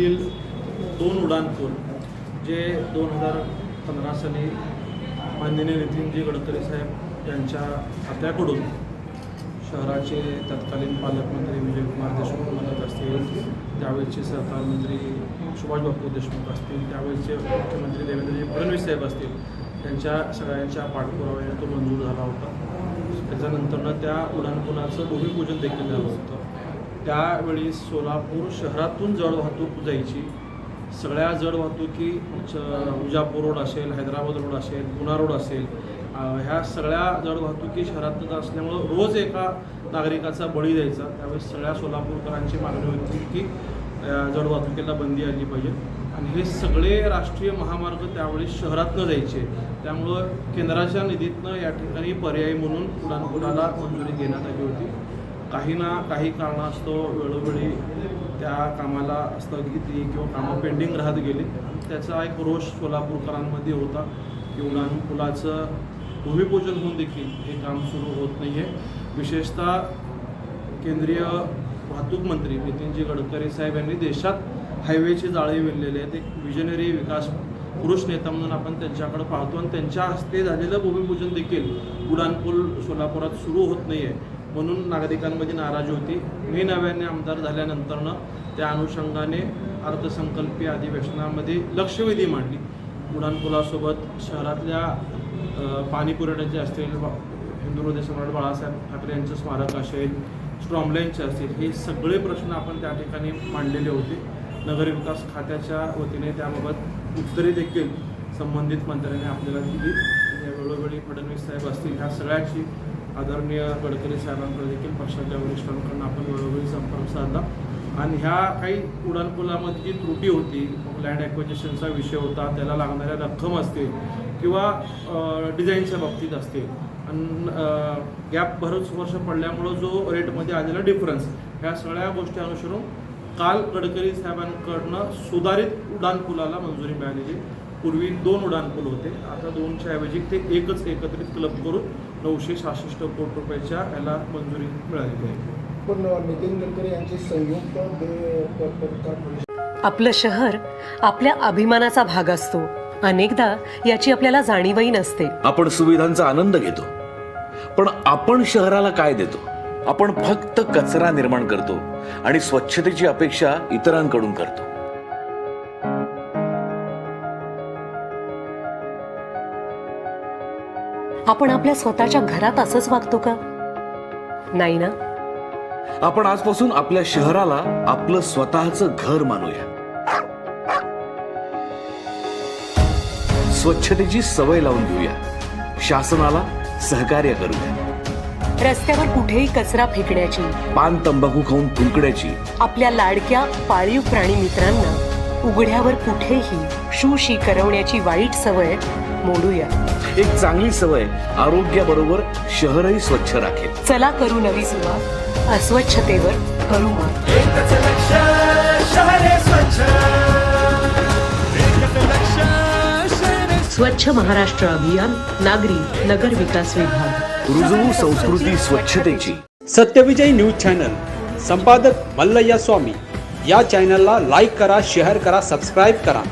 शहरातील दोन उड्डाणपूल जे दोन हजार पंधरा साली माननीय नितीनजी गडकरी साहेब यांच्या खात्याकडून शहराचे तत्कालीन पालकमंत्री विजयकुमार देशमुख म्हणत असतील त्यावेळेचे सहकार मंत्री सुभाषबाबू देशमुख असतील त्यावेळेचे मुख्यमंत्री देवेंद्रजी फडणवीस साहेब असतील त्यांच्या सगळ्यांच्या पाठपुराव्याने तो मंजूर झाला होता. त्याच्यानंतरनं त्या उड्डाणपुलाचं भूमिपूजन देखील झालं होतं. त्यावेळी सोलापूर शहरातून जड वाहतूक जायची. सगळ्या जड वाहतुकी च- रोड असेल हैदराबाद रोड असेल पुणा रोड असेल ह्या सगळ्या जड वाहतुकी शहरातच असल्यामुळं रोज एका नागरिकाचा बळी द्यायचा. त्यावेळेस सगळ्या सोलापूरकरांची मागणी होती की जड वाहतुकीला बंदी आली पाहिजे. आणि हे सगळे राष्ट्रीय महामार्ग त्यावेळी शहरातनं जायचे. त्यामुळं केंद्राच्या निधीतनं या ठिकाणी पर्याय म्हणून उड्डाणपुलाला मंजुरी देण्यात आली होती. काही ना काही कारणास्तव वेळोवेळी त्या कामाला स्थगिती किंवा कामं पेंडिंग राहत गेली. त्याचा एक रोष सोलापूरकरांमध्ये होता की उडान पुलाचं भूमिपूजन होऊन देखील हे काम सुरू होत नाही आहे विशेषतः केंद्रीय वाहतूक मंत्री नितीनजी गडकरी साहेब यांनी देशात हायवेची जाळी विणलेली आहेत एक विजनरी विकास पुरुष नेता म्हणून आपण त्यांच्याकडे पाहतो आणि त्यांच्या हस्ते झालेलं भूमिपूजन देखील उड्डाणपूल सोलापुरात सुरू होत नाही आहे म्हणून नागरिकांमध्ये नाराजी होती. मी नव्याने आमदार झाल्यानंतरनं त्या अनुषंगाने अर्थसंकल्पीय अधिवेशनामध्ये लक्षवेधी मांडली. उड्डाणपुलासोबत शहरातल्या पाणी पुरवठ्याचे असतील बा- हिंदू हृदय सम्राट बाळासाहेब ठाकरे यांचं स्मारक असेल स्ट्रॉमलाईनचे असतील हे सगळे प्रश्न आपण त्या ठिकाणी मांडलेले होते. नगरविकास खात्याच्या वतीने त्याबाबत उत्तरे देखील संबंधित मंत्र्यांनी आपल्याला दिली. वेळोवेळी फडणवीस साहेब असतील ह्या सगळ्याची आदरणीय गडकरी साहेबांकडे देखील पक्षाच्या वरिष्ठांकडून आपण वेळोवेळी संपर्क साधला. आणि ह्या काही उड्डाणपुलामध्ये जी त्रुटी होती लँड ॲक्विजिशनचा विषय होता त्याला लागणाऱ्या रक्कम असतील किंवा डिझाईनच्या बाबतीत असतील आणि गॅप बरंच वर्ष पडल्यामुळं जो रेटमध्ये आलेला डिफरन्स ह्या सगळ्या गोष्टी अनुसरून काल गडकरी साहेबांकडनं सुधारित उड्डाणपुलाला मंजुरी मिळालेली. पूर्वी दोन उड्डाणपूल होते. आता दोनच्या ऐवजी ते एकच एकत्रित क्लब करून नऊशे सहासष्ट कोटी रुपयाच्या याला मंजुरी मिळालेली आहे. पण नितीन गडकरी यांची संयुक्त आपलं शहर आपल्या अभिमानाचा भाग असतो. अनेकदा याची आपल्याला जाणीवही नसते. आपण सुविधांचा आनंद घेतो. पण आपण शहराला काय देतो? आपण फक्त कचरा निर्माण करतो आणि स्वच्छतेची अपेक्षा इतरांकडून करतो. आपण आपल्या स्वतःच्या घरात असंच वागतो का? नाही ना? आपण आजपासून आपल्या शहराला आपलं स्वतःचं घर मानूया. स्वच्छतेची सवय लावून घेऊया. शासनाला सहकार्य करूया. रस्त्यावर कुठेही कचरा फेकण्याची पान तंबाखू खाऊन थुंकण्याची. आपल्या लाडक्या पाळीव प्राणी मित्रांना उघड्यावर कुठेही शूशी करवण्याची वाईट सवय मोडूया. एक चांगली सवय आरोग्याबरोबर शहरही स्वच्छ राखेल. चला करू नवी सुरुवात. अस्वच्छतेवर करू स्वच्छ महाराष्ट्र अभियान नागरी नगर विकास विभाग. रुजवू संस्कृती स्वच्छतेची. Satyavijay news channel. संपादक मल्लय्या स्वामी. या चॅनलला लाईक करा शेअर करा सबस्क्राईब करा.